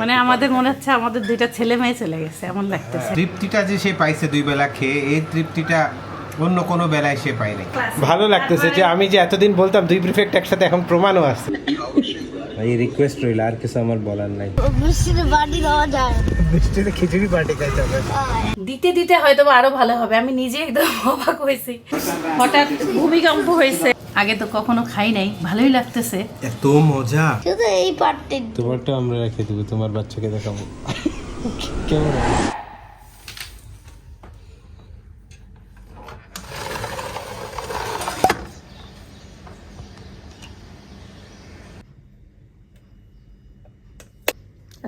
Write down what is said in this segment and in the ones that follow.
মানে আমাদের মনে হচ্ছে আমাদের দুইটা ছেলে মেয়ে চলে গেছে এমন লাগতেছে। তৃপ্তিটা যে সে পাইছে দুই বেলা খেয়ে এই তৃপ্তিটা অন্য কোনো বেলায় সে পায় নাই। ভালো লাগতেছে যে আমি যে এতদিন বলতাম দুই প্রিফেক্ট একসাথে এখন প্রমাণও আছে। ভাই রিকোয়েস্ট রইল আর কিছু আমার বলার নাই। বৃষ্টিতে বাড়ি দেওয়া যায় বৃষ্টিতে খিচুড়ি পার্টি খাইতে হবে। দিতে দিতে হয়তো বা আরও ভালো হবে। আমি নিজে একদম অবাক হয়েছি। হঠাৎ ভূমিকম্প হয়েছে। আগে তো কখনো খাই নাই। ভালোই লাগতেছে। এত মজা। শুধু এই পার্টটি তোমারটা আমরা রেখে দেবো তোমার বাচ্চাকে দেখাবো। কেমন?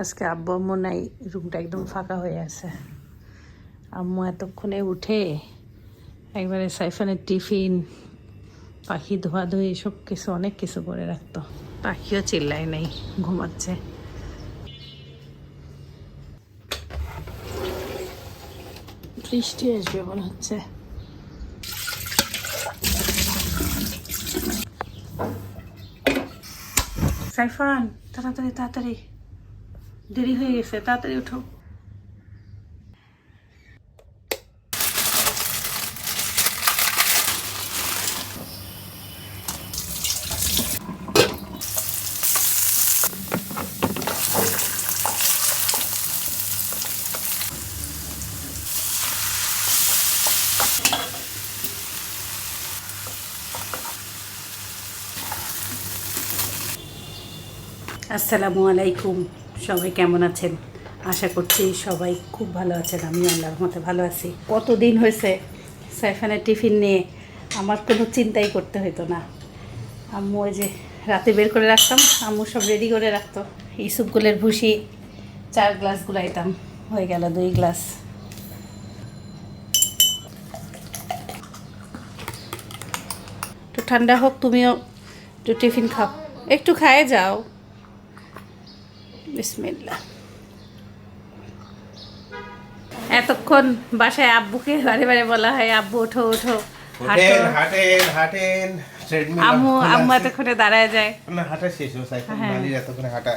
আজকে আব্বু আম্মু নাই, রুমটা একদম ফাঁকা হয়ে আছে। আম্মু এতক্ষণে উঠে একবারে সাইফানের টিফিন, পাখি ধোয়া ধুয়ে সব কিছু, অনেক কিছু করে রাখতো। পাখিও চিল্লায় নাই, ঘুমাচ্ছে। বৃষ্টি আসবে মনে হচ্ছে। সাইফান, তাড়াতাড়ি তাড়াতাড়ি। দেরি হয়ে গেছে তাড়াতাড়ি উঠো আসসালামু আলাইকুম সবাই কেমন আছেন? আশা করছি সবাই খুব ভালো আছেন। আমি আল্লাহর মতে ভালো আছি। কতদিন হয়েছে সাইফানের টিফিন নিয়ে? আমার কোনো চিন্তাই করতে হতো না। আম্মু ওই যে রাতে বের করে রাখতাম, আম্মু সব রেডি করে রাখতো। ইসুপগুলের ভুসি, চার গ্লাস গুলাইতাম হয়ে গেল দুই গ্লাস একটু ঠান্ডা হোক, তুমিও একটু টিফিন খাও। একটু খায়ে যাও। বিসমিল্লা এতক্ষণ বাসায় আব্বুকে বারে বারে বলা হয় আব্বু ওঠো ওঠো। হাঁটো। হাঁটেন হাঁটেন হাঁটেন আম্মু আম্মু। এতক্ষণে দাঁড়ায় যায়। না হাঁটা শেষ ও সাইকেল হ্যাঁ। এতক্ষণে হাঁটা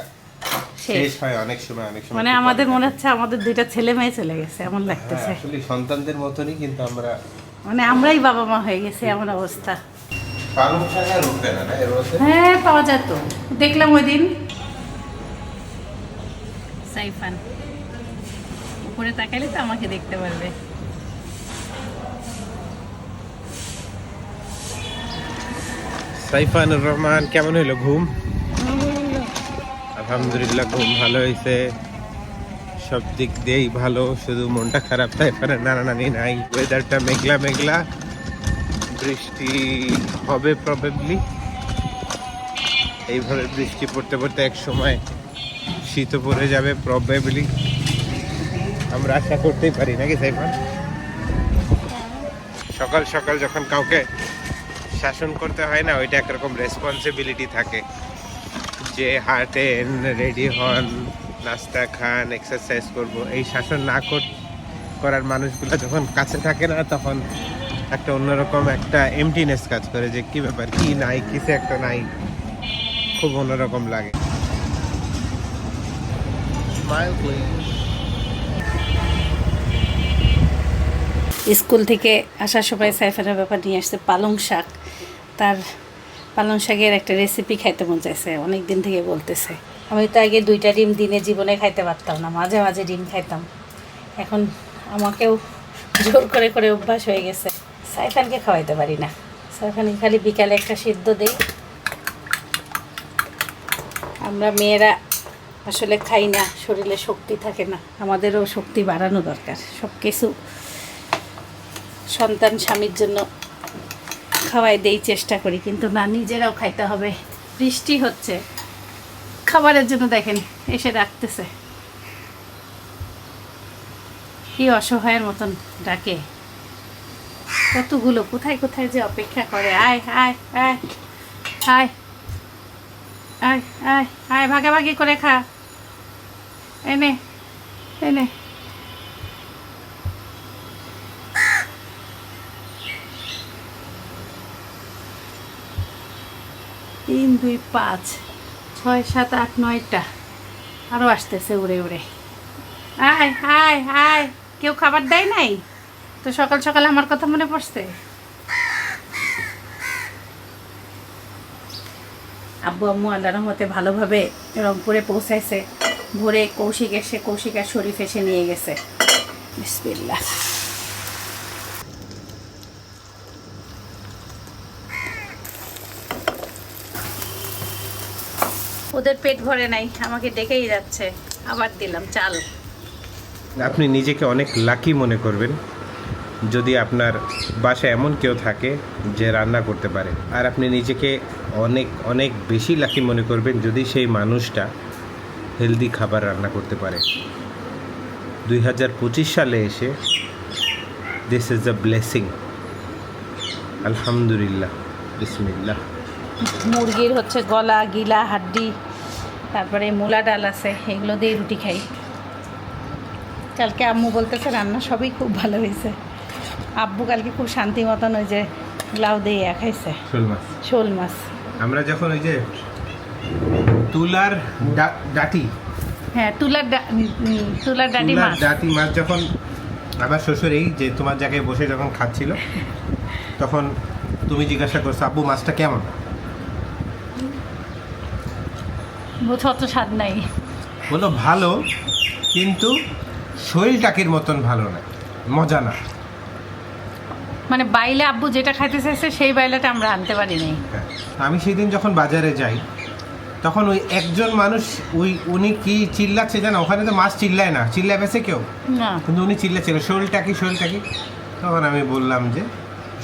শেষ। শেষ হয় অনেক সময় অনেক সময় মানে আমাদের মনে হচ্ছে আমাদের দুইটা ছেলে মেয়ে চলে গেছে এমন হ্যাঁ, লাগতেছে। আসলে সন্তানদের মতনই কিন্তু আমরা মানে আমরাই বাবা মা হয়ে গেছে এমন অবস্থা। পালং শাক আর উঠবে না না এর হ্যাঁ পাওয়া যেত দেখলাম ওই দিন সাইফান। উপরে তাকাইলে তো আমাকে দেখতে পারবে। সাইফানুর রহমান কেমন হইল ঘুম? আলহামদুলিল্লাহ। ঘুম ভালো হয়েছে সব দিক দিয়েই ভালো শুধু মনটা খারাপ সাইফানের নানা নানি নাই। ওয়েদারটা মেঘলা মেঘলা। বৃষ্টি হবে প্রবেবলি এইভাবে বৃষ্টি পড়তে পড়তে এক সময় শীতও পড়ে যাবে প্রবেবলি আমরা আশা করতেই পারি, নাকি সাইফান? সকাল সকাল যখন কাউকে শাসন করতে হয় না, ওইটা একরকম রেসপন্সিবিলিটি থাকে। যে হাঁটেন রেডি হন, নাস্তা খান এক্সারসাইজ করব। এই শাসন না কর- করার মানুষগুলো যখন কাছে থাকে না, তখন একটা অন্যরকম একটা এমটিনেস কাজ করে যে, কি ব্যাপার? কি নাই? কিছু একটা নাই? খুব অন্যরকম লাগে। স্মাইল স্কুল থেকে আসার সময় সাইফানের ব্যাপার নিয়ে আসছে পালং শাক। তার পালং শাকের একটা রেসিপি খাইতে মন চাইছে অনেক দিন থেকে বলতেছে। আমি তো আগে দুইটা ডিম দিনে জীবনে খাইতে পারতাম না, মাঝে মাঝে ডিম খাইতাম। এখন আমাকেও জোর করে করে অভ্যাস হয়ে গেছে। সাইফানকে খাওয়াইতে পারি না। সাইফানকে খালি বিকালে একটা সিদ্ধ দেই। আমরা মেয়েরা আসলে খাই না, শরীরে শক্তি থাকে না। আমাদেরও শক্তি বাড়ানো দরকার, সব কিছু সন্তান স্বামীর জন্য খাওয়াই দেই চেষ্টা করি, কিন্তু না, নিজেরাও খাইতে হবে। বৃষ্টি হচ্ছে, খাবারের জন্য দেখেন, এসে রাখতেছে কি অসহায়ের মতন ডাকে। কতগুলো, কোথায় কোথায় যে অপেক্ষা করে। আয় আয় আয় আয় আয় আয় আয়, ভাগাভাগি করে খা। এনে এনে তিন, দুই, পাঁচ, ছয়, সাত, আট, নয়টা। আরও আসতেছে উড়ে উড়ে। আয় আয় আয়। কেউ খাবার দেয় নাই? তো সকাল সকাল আমার কথা মনে পড়ছে? আব্বু আম্মু আল্লাহ রহমতে ভালোভাবে রংপুরে পৌঁছাইছে। ভোরে কৌশিক এসে কৌশিক আর শরীফ এসে নিয়ে গেছে। ওদের পেট ভরে নাই, আমাকে ডেকেই যাচ্ছে। আবার দিলাম, চাল। আপনি নিজেকে অনেক লাকি মনে করবেন, যদি আপনার বাসায় এমন কেউ থাকে যে রান্না করতে পারে। আর আপনি নিজেকে অনেক অনেক বেশি লাকি মনে করবেন, যদি সেই মানুষটা হেলদি খাবার রান্না করতে পারে। দুই হাজার পঁচিশ সালে এসে দিস ইজ আ ব্লেসিং আলহামদুলিল্লাহ বিসমিল্লাহ। মুরগির হচ্ছে গলা গিলা হাড্ডি তারপরে মূলা ডাল আছে এগুলো দিয়ে রুটি খাই। কালকে আম্মু বলতেছে রান্না সবই খুব ভালো হয়েছে। আব্বু কালকে খুব শান্তি মতন ওই যে লাউ দিয়ে খাইছে। শোল মাছ। শোল মাছ। আমরা যখন ওই যে তুলার ডাটি। হ্যাঁ তুলার তুলার তুলার মাছ। ডাটি মাছ যখন আমার শ্বশুর এই যে তোমার জায়গায় বসে যখন খাচ্ছিল তখন তুমি জিজ্ঞাসা করছ আব্বু মাছটা কেমন? বোধ অত স্বাদ নাই। বলল ভালো কিন্তু শৈল টাকির মতন ভালো না মজা না। মানে বাইলে আব্বু যেটা খাইতে চাইছে সেই বাইলাটা আমরা আনতে পারি নাই। হ্যাঁ। আমি সেদিন যখন বাজারে যাই তখন ওই একজন মানুষ ওই উনি কি চিল্লাচ্ছে জানো? ওখানে তো মাছ চিল্লায় না। চিল্লায় বেছে কেউ? না। কিন্তু উনি চিল্লাচ্ছিল শোলটা কি? শোলটা কি? তখন আমি বললাম যে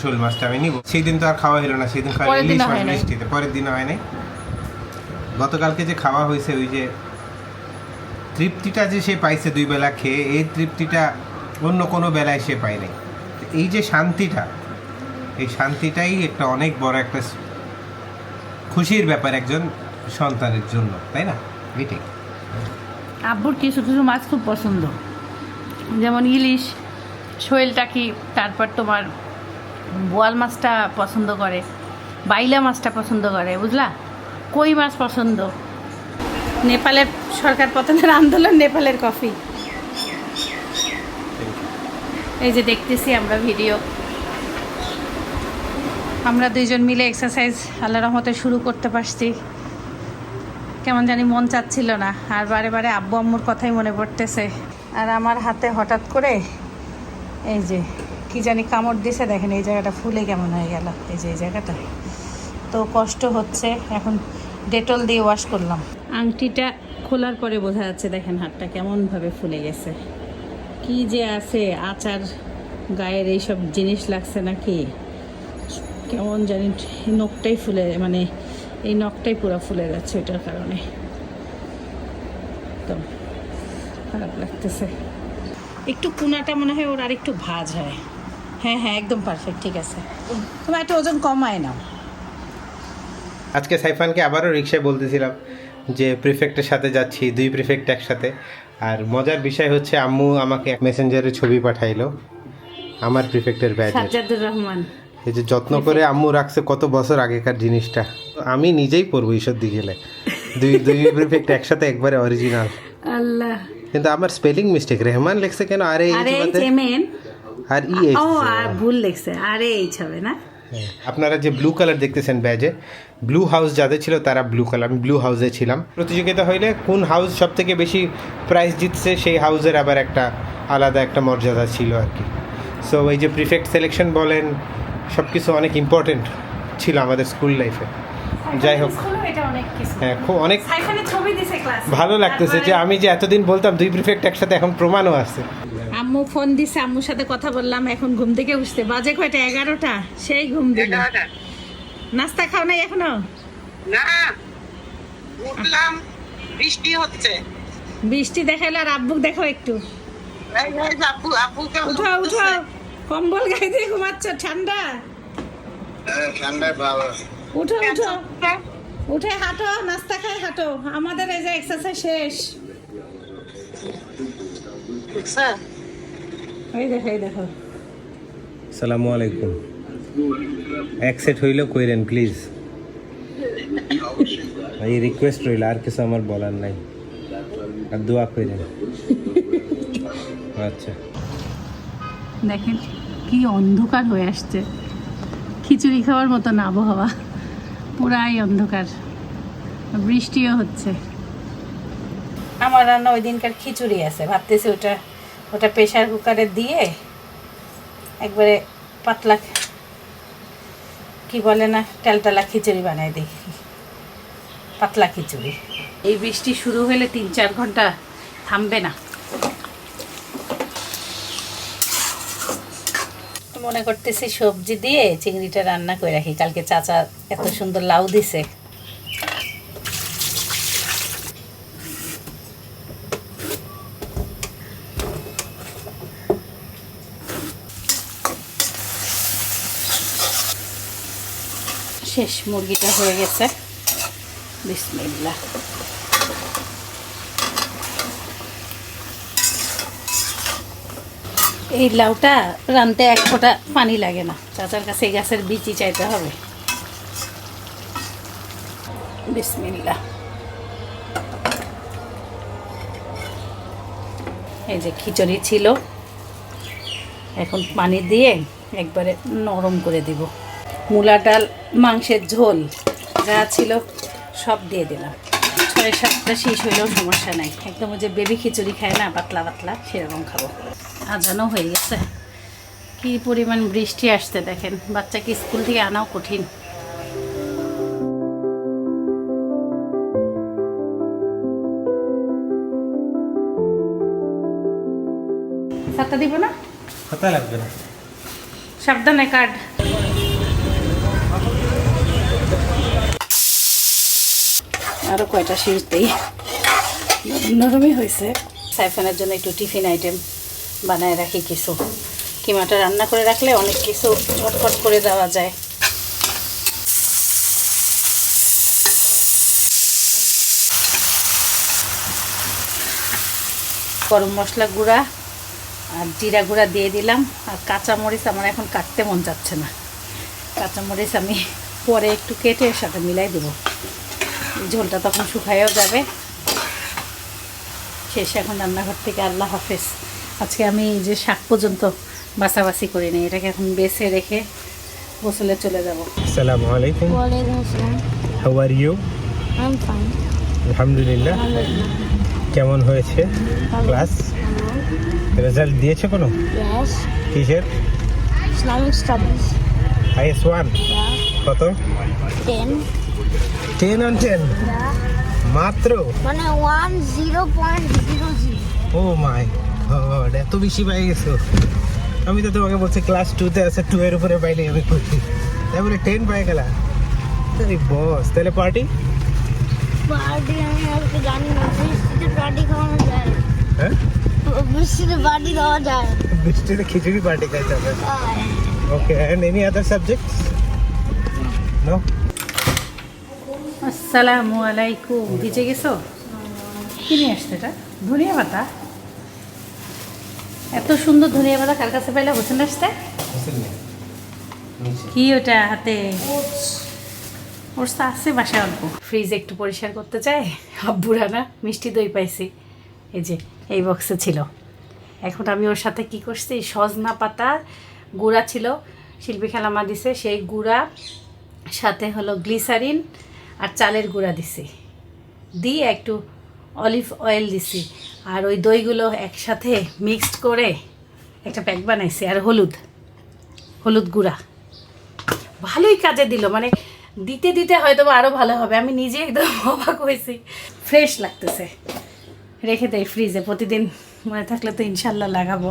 শোল মাছটা আমি নিব। সেই দিন তো আর খাওয়া হলো না। সেই দিন খাওয়া পরের ইলিশ মাছ পরের দিন হয় নাই। গতকালকে যে খাওয়া হয়েছে ওই যে তৃপ্তিটা যে সে পাইছে দুই বেলা খেয়ে এই তৃপ্তিটা অন্য কোনো বেলায় সে পায় নাই। এই যে শান্তিটা এই শান্তিটাই একটা অনেক বড় একটা খুশির ব্যাপার। একজন সন্তানের জন্য, তাই না? এটাই। আব্বুর কিছু কিছু মাছ খুব পছন্দ। যেমন ইলিশ শোয়েল টাকি তারপর তোমার বোয়াল মাছটা পছন্দ করে, বাইলা মাছটা পছন্দ করে, বুঝলা? কই মাছ পছন্দ? নেপালের সরকার পতনের আন্দোলন, নেপালের কফি। এই যে দেখতেছি আমরা ভিডিও। আমরা দুইজন মিলে এক্সারসাইজ আল্লাহ রহমতে শুরু করতে পারছি। কেমন জানি মন চাচ্ছিল না। আর বারে বারে আব্বু আম্মুর কথাই মনে পড়তেছে। আর আমার হাতে হঠাৎ করে এই যে, কি জানি কামড় দিছে, দেখেন এই জায়গাটা ফুলে কেমন হয়ে গেল। এই যে, এই জায়গাটা। তো কষ্ট হচ্ছে, এখন ডেটল দিয়ে ওয়াশ করলাম। আংটিটা খোলার পরে বোঝা যাচ্ছে, দেখেন হাতটা কেমনভাবে ফুলে গেছে। কি যে আছে, আচার গায়ের এইসব জিনিস লাগছে নাকি? কেমন জানি নখটাই ফুলে মানে এই নখটাই পুরো ফুলে যাচ্ছে ওইটার কারণে। তো খারাপ লাগতেছে। একটু কুনাটা মনে হয় ওর আর একটু ভাজ হয়। হ্যাঁ হ্যাঁ একদম পারফেক্ট ঠিক আছে। তোমার একটা ওজন কমায় নাও। আজকে সাইফানকে আবারও রিক্সায় বলতেছিলাম যে প্রিফেক্টের সাথে যাচ্ছি দুই প্রিফেক্ট একসাথে। আর মজার বিষয় হচ্ছে আম্মু আমাকে মেসেঞ্জারে ছবি পাঠাইলো আমার প্রিফেক্টের সাজ্জাদুর রহমান। এই যে যত্ন করে আম্মু রাখছে কত বছর আগেকার জিনিসটা। আমি নিজেই পরবো দিকে গেলে দুই দুই প্রিফেক্ট একসাথে একবারে অরিজিনাল আল্লাহ। কিন্তু আমার স্পেলিং মিস্টেক রেহমান লেখছে কেন? আরে এই আরে ই ও। আর ভুল লিখছে। আরে এইচ হবে না? হ্যাঁ। আপনারা যে ব্লু কালার দেখতেছেন ব্যাজে ব্লু হাউস যাদের ছিল তারা ব্লু কালার আমি ব্লু হাউসে ছিলাম। প্রতিযোগিতা হইলে কোন হাউস সব থেকে বেশি প্রাইজ জিতছে সেই হাউসের আবার একটা আলাদা একটা মর্যাদা ছিল আর কি। সো এই যে প্রিফেক্ট সিলেকশন বলেন সব কিছু অনেক ইম্পর্টেন্ট ছিল আমাদের স্কুল লাইফে যাই হোক। অনেক হ্যাঁ খুব অনেক সাইফানের ছবি দিছে ক্লাস ভালো লাগতেছে যে আমি যে এতদিন বলতাম দুই প্রিফেক্ট একসাথে এখন প্রমাণও আছে। আম্মু ফোন দিছে আম্মুর সাথে কথা বললাম এখন ঘুম থেকে উঠতে বাজে কয়টা? এগারোটা? সেই ঘুম দিল। নাস্তা খাও নাই এখনও? না উঠলাম বৃষ্টি হচ্ছে। বৃষ্টি দেখাইলো আর আব্বুক দেখো একটু। উঠো উঠো কম্বল গায়ে দিয়ে ঘুমাচ্ছ ঠান্ডা? ঠান্ডায় বাবা উঠো উঠো। উঠে হাঁটো নাস্তা খাই হাঁটো। আমাদের এই যে এক্সারসাইজ শেষ। এই দেখো এই দেখো। সালামু আলাইকুম। এক সেট হইলেও কইরেন প্লিজ এই রিকোয়েস্ট রইল আর কিছু আমার বলার নাই। আর দোয়া করে আচ্ছা। দেখেন। কি অন্ধকার হয়ে আসছে। খিচুড়ি খাওয়ার মতন আবহাওয়া। পুরাই অন্ধকার। বৃষ্টিও হচ্ছে। আমার রান্না ওই দিনকার খিচুড়ি আছে। ভাবতেছি ওটা ওটা প্রেশার কুকারে দিয়ে একবারে পাতলা কি বলে না টেলটেলা খিচুড়ি বানাই দিই। পাতলা খিচুড়ি। এই বৃষ্টি শুরু হলে তিন চার ঘণ্টা থামবে না। মনে করতেছি সবজি দিয়ে চিংড়িটা রান্না করে রাখি। কালকে চাচা এত সুন্দর লাউ দিছে। শেষ মুরগিটা হয়ে গেছে। বিসমিল্লাহ। এই লাউটা রানতে এক ফোঁটা পানি লাগে না। চাচার কাছে এই গাছের বিচি চাইতে হবে। বিসমিল্লা এই যে খিচুড়ি ছিল, এখন পানি দিয়ে একবারে নরম করে দিব। মূলা ডাল, মাংসের ঝোল যা ছিল সব দিয়ে দিলাম। ছয় সাতটা শেষ হইলেও সমস্যা নাই। একদম যে বেবি খিচুড়ি খায় না, পাতলা পাতলা, সেরকম খাব। আজানো হয়ে গেছে। কি পরিমাণ বৃষ্টি আসতে দেখেন বাচ্চাকে স্কুল থেকে আনাও কঠিন। সাতটা দিব না? কথা লাগবে না। সাবধানে আরও কয়টা শীষ দিই। নরমই হয়েছে। সাইফানের জন্য একটু টিফিন আইটেম বানায় রাখি কিছু। কিমাটা রান্না করে রাখলে অনেক কিছু ঝটফট করে দেওয়া যায়। গরম মশলা গুঁড়া আর জিরা গুঁড়া দিয়ে দিলাম। আর কাঁচামরিচ আমার এখন কাটতে মন যাচ্ছে না। কাঁচামরিচ আমি পরে একটু কেটে এর সাথে মিলাই দেবো। ঝোলটা তখন শুকায়ও যাবে। শেষ এখন রান্নাঘর থেকে আল্লাহ হাফেজ। আজকে আমি এই যে শাক পর্যন্ত বাসাবাসি করে নিই এটাকে এখন বেছে রেখে গোসলে চলে যাব। আসসালামু আলাইকুম। ওয়ালাইকুম আসসালাম। How are you I am fine আলহামদুলিল্লাহ। কেমন হয়েছে ক্লাস? রেজাল্ট দিয়েছে কোনো? ইয়েস কিসের? ইসলামিক স্টাডিজ আইএস ওয়ান কত? টেন টেন অন টেন মাত্র? মানে one zero point zero zero oh my god এত বেশি পাই গেছো। আমি তো তোমাকে বলছি ক্লাস টুতে আছে টু এর উপরে পাইলে আমি খুশি বলে টেন পাই গেলা। আরে বস তাহলে পার্টি পার্টি আমি আজকে জানি না বৃষ্টিতে পার্টি খাওয়ানো যায়। হ্যাঁ? বৃষ্টিতে পার্টি দেওয়া যায়। বৃষ্টিতে খিচুড়ি পার্টি খাইতে হবে। Okay and any other subject no আসসালামু আলাইকুম। ভিজে গেছো? কি নিয়ে আসছে এটা? ধনিয়া পাতা? এত সুন্দর ধনিয়া পাতা কার কাছে পাইলে? হোসেন আসতে কি ওটা হাতে? ওর তো আছে বাসায় অল্প। ফ্রিজ একটু পরিষ্কার করতে চাই আব্বুরা না মিষ্টি দই পাইছি। এই যে এই বক্সে ছিল। এখন আমি ওর সাথে কি করছি? সজনা পাতা গুঁড়া ছিল। শিল্পী খেলামা দিছে। সেই গুঁড়া সাথে হলো গ্লিসারিন আর চালের গুঁড়া দিছি। দিয়ে একটু অলিভ অয়েল দিছি। আর ওই দইগুলো একসাথে মিক্সড করে একটা প্যাক বানাইছি আর হলুদ হলুদ গুঁড়া। ভালোই কাজে দিল মানে দিতে দিতে হয়তো আরও ভালো হবে। আমি নিজে একদম অবাক হয়েছি। ফ্রেশ লাগতেছে। রেখে দেয় ফ্রিজে, প্রতিদিন মনে থাকলে তো ইনশাল্লাহ লাগাবো।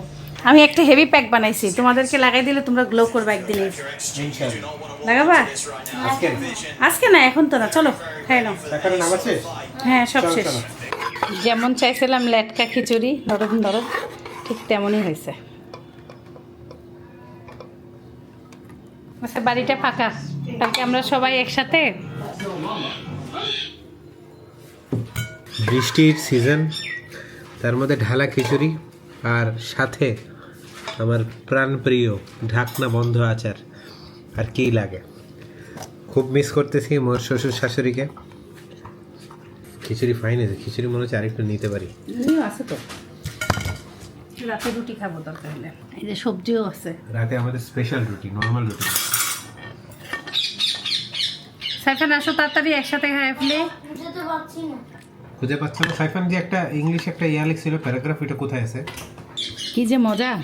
আমি একটা হেভি প্যাক বানাইছি। তোমাদেরকে লাগাই দিলে তোমরা গ্লো করবে একদিনে। লাগাবা? আজকে? আজকে না এখন তো না চলো খাই নাও। টাকার নাম আছে? হ্যাঁ সব শেষ। যেমন চাইছিলাম লেটকা খিচুড়ি নরম নরম ঠিক তেমনই হয়েছে। আচ্ছা বাড়িটা ফাঁকা। কালকে আমরা সবাই একসাথে? বৃষ্টির সিজন তার মধ্যে ঢালা খিচুড়ি আর সাথে আমার প্রাণপ্রিয় ঢাকনা বন্ধ আচার। আর কি লাগে? খুব মিস করতেছি মোর শ্বশুর শাশুড়িকে। খিচুড়ি ফাইন আছে খিচুড়ি মনে হচ্ছে আরেকটু নিতে পারি। আছে তো। রাতে রুটি খাব দরকার হলে এই যে সবজিও আছে। রাতে আমাদের স্পেশাল রুটি নর্মাল রুটি। সাইফান আসো তাড়াতাড়ি একসাথে খাই ফেলে। খুঁজে পাচ্ছ না। সাইফান যে একটা ইংলিশ একটা ইয়া লিখছিল প্যারাগ্রাফ এটা কোথায় আছে? কি যে মজা।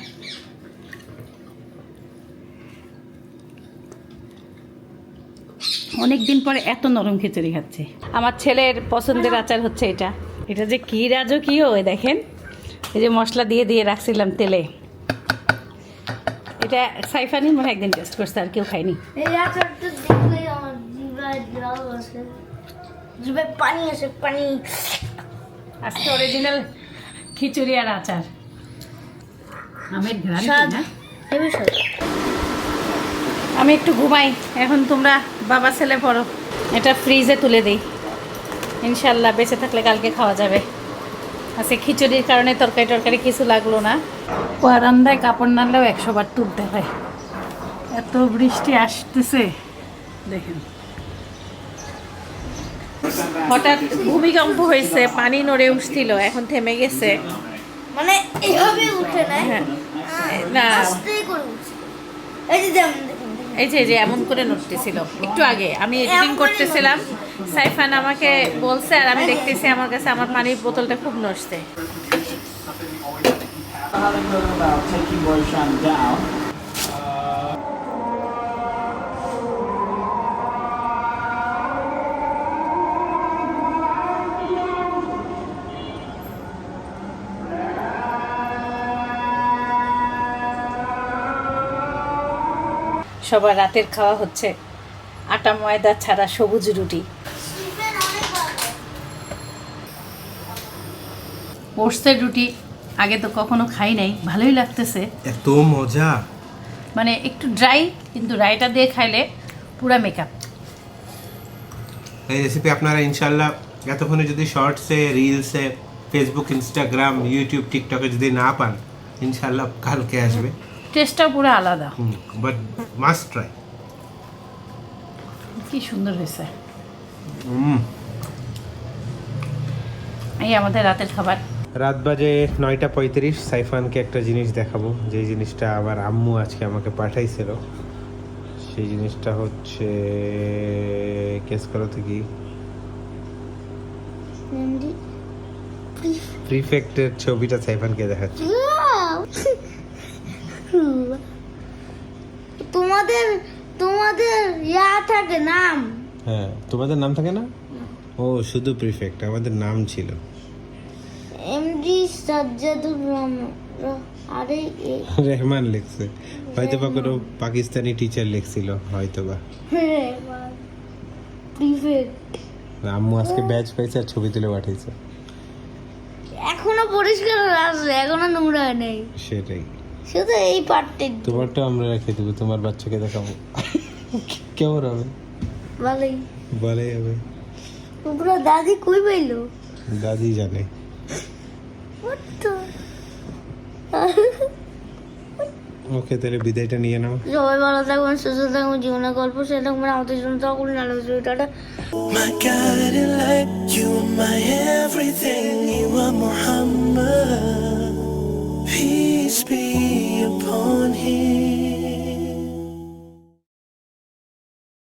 অনেক দিন পরে এত নরম খিচুড়ি খাচ্ছে। আমার ছেলের পছন্দের আচার হচ্ছে এটা। এটা যে কি রাজকীয় দেখেন। এই যে মশলা দিয়ে দিয়ে রাখছিলাম তেলে। এটা সাইফানি মনে হয় একদিন টেস্ট করছে আর কেউ খায়নি। পানি আসে পানি। আজকে অরিজিনাল খিচুড়ি আর আচার। আমের ঘ্রাণ না? আমি একটু ঘুমাই। এখন তোমরা বাবা ছেলে পড়ো। এটা ফ্রিজে তুলে দিই। ইনশাল্লাহ বেঁচে থাকলে কালকে খাওয়া যাবে। আজকে খিচুড়ির কারণে তরকারি টরকারি কিছু লাগল না। বারান্দায় কাপড় নাড়লেও একশো বার তুলতে হয়। এত বৃষ্টি আসতেছে। দেখেন। হঠাৎ ভূমিকম্প হয়েছে পানি নড়ে উঠছিল এখন থেমে গেছে। মানে এভাবে উঠে না হ্যাঁ। না। আস্তে করে উঠছে। এই যে। এই যে যে এমন করে নড়তেছিল। একটু আগে আমি এডিটিং করতেছিলাম। সাইফান আমাকে বলছে আর আমি দেখতেছি আমার কাছে আমার পানির বোতলটা খুব নড়ছে। সবার রাতের খাওয়া হচ্ছে। আটা ময়দা ছাড়া সবুজ রুটি। ওটসের রুটি আগে তো কখনো খাই নাই ভালোই লাগতেছে। এত মজা। মানে একটু ড্রাই কিন্তু রাইটা দিয়ে খাইলে পুরা মেকআপ এই রেসিপি আপনারা ইনশাল্লাহ এতক্ষণে যদি শর্টসে রিলসে ফেসবুক ইনস্টাগ্রাম ইউটিউব টিকটকে যদি না পান ইনশাল্লাহ কালকে আসবে। টেস্টটা পুরো আলাদা। বাট মাস্ট ট্রাই কি সুন্দর হয়েছে। এই আমাদের রাতের খাবার। রাত বাজে নয়টা পঁয়ত্রিশ সাইফানকে একটা জিনিস দেখাবো। যে জিনিসটা আমার আম্মু আজকে আমাকে পাঠাইছিল সেই জিনিসটা হচ্ছে কেস করো তো কি? প্রিফেক্টের ছবিটা সাইফানকে দেখাচ্ছে। তোমাদের তোমাদের ইয়া থাকে নাম। হ্যাঁ তোমাদের নাম থাকে না? ও শুধু প্রিফেক্ট আমাদের নাম ছিল। এমডি সাজ্জাদুর রহমান আরে রেহমান লিখছে। হয়তো বা কোনো পাকিস্তানি টিচার লিখছিল হয়তো বা প্রিফেক্ট আম্মু আজকে ব্যাচ পাইছে আর ছবি তুলে পাঠিয়েছে। এখনও পরিষ্কার আছে এখনও নোংরা নেই। সেটাই। শুধু এই পার্টটা তোমারটা আমরা রেখে দেবো তোমার বাচ্চাকে দেখাবো। কেমন হবে? ভালোই। বলে হবে। পুরো দাদি কই পাইলো? দাদি জানে। তো ওকে তাহলে বিদায়টা নিয়ে নাও। সবাই ভালো থাকবেন সুস্থ থাকবেন জীবনের গল্প সেটা থাকবেন আমাদের জন্য তখন আলোচনা টাটা My guiding light, you are my everything, you are Muhammad. Peace be upon him.